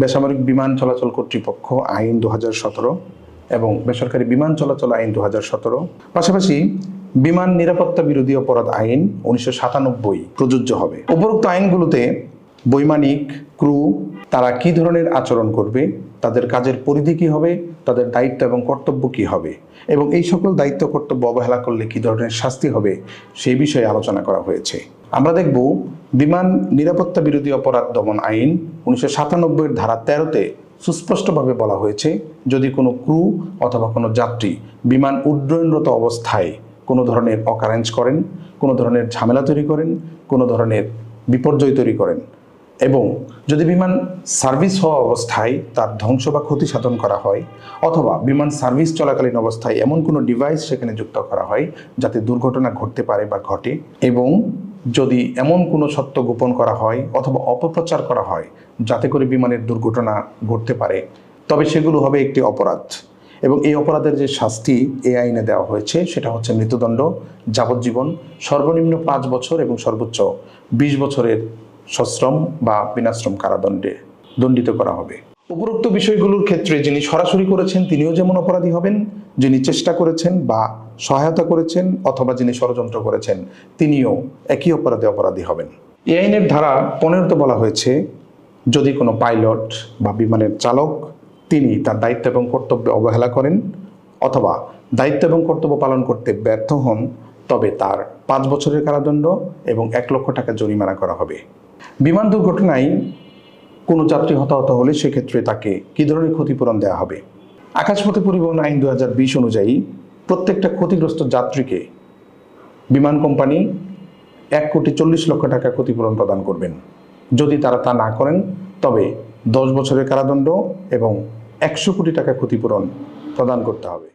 বেসামরিক বিমান চলাচল কর্তৃপক্ষ আইন দু হাজার সতেরো এবং বেসরকারি বিমান চলাচল আইন দু হাজার সতেরো, পাশাপাশি বিমান নিরাপত্তা বিরোধী অপরাধ আইন উনিশশো সাতানব্বই প্রযোজ্য হবে। উপরোক্ত আইনগুলোতে বৈমানিক, ক্রু, তারা কি ধরনের আচরণ করবে, তাদের কাজের পরিধি কী হবে, তাদের দায়িত্ব এবং কর্তব্য কি হবে, এবং এই সকল দায়িত্ব কর্তব্য অবহেলা করলে কী ধরনের শাস্তি হবে সেই বিষয়ে আলোচনা করা হয়েছে। আমরা দেখব বিমান নিরাপত্তা বিরোধী অপরাধ দমন আইন উনিশশো সাতানব্বইয়ের ধারা তেরোতে সুস্পষ্টভাবে বলা হয়েছে, যদি কোনো ক্রু অথবা কোনো যাত্রী বিমান উড্ডয়নরত অবস্থায় কোনো ধরনের অকারেন্স করেন, কোনো ধরনের ঝামেলা তৈরি করেন, কোনো ধরনের বিপর্যয় তৈরি করেন এবং যদি বিমান সার্ভিস হওয়া অবস্থায় তার ধ্বংস বা ক্ষতি সাধন করা হয় অথবা বিমান সার্ভিস চলাকালীন অবস্থায় এমন কোনো ডিভাইস সেখানে যুক্ত করা হয় যাতে দুর্ঘটনা ঘটতে পারে বা ঘটে এবং যদি এমন কোনো সত্য গোপন করা হয় অথবা অপপ্রচার করা হয় যাতে করে বিমানের দুর্ঘটনা ঘটতে পারে, তবে সেগুলো হবে একটি অপরাধ। এবং এই অপরাধের যে শাস্তি এই আইনে দেওয়া হয়েছে সেটা হচ্ছে মৃত্যুদণ্ড, যাবজ্জীবন, সর্বনিম্ন পাঁচ বছর এবং সর্বোচ্চ বিশ বছরের সশ্রম বা বিনাশ্রম কারাদণ্ডে দণ্ডিত করা হবে। উপরোক্ত বিষয়গুলোর ক্ষেত্রে যিনি সরাসরি করেছেন, তিনিও যেমন অপরাধী হবেন, যিনি চেষ্টা করেছেন বা সহায়তা করেছেন অথবা যিনি ষড়যন্ত্র করেছেন, তিনিও একই অপরাধে অপরাধী হবেন। এই আইনের ধারা পনেরোতে বলা হয়েছে, যদি কোনো পাইলট বা বিমানের চালক তিনি তার দায়িত্ব এবং কর্তব্যে অবহেলা করেন অথবা দায়িত্ব এবং কর্তব্য পালন করতে ব্যর্থ হন, তবে তার পাঁচ বছরের কারাদণ্ড এবং এক লক্ষ টাকা জরিমানা করা হবে। বিমান দুর্ঘটনায় কোনো যাত্রী হতাহত হলে সেক্ষেত্রে তাকে কী ধরনের ক্ষতিপূরণ দেওয়া হবে? আকাশপথে পরিবহন আইন দু হাজার বিশ অনুযায়ী প্রত্যেকটা ক্ষতিগ্রস্ত যাত্রীকে বিমান কোম্পানি এক কোটি চল্লিশ লক্ষ টাকা ক্ষতিপূরণ প্রদান করবেন। যদি তারা তা না করেন, তবে দশ বছরের কারাদণ্ড এবং একশো কোটি টাকা ক্ষতিপূরণ প্রদান করতে হবে।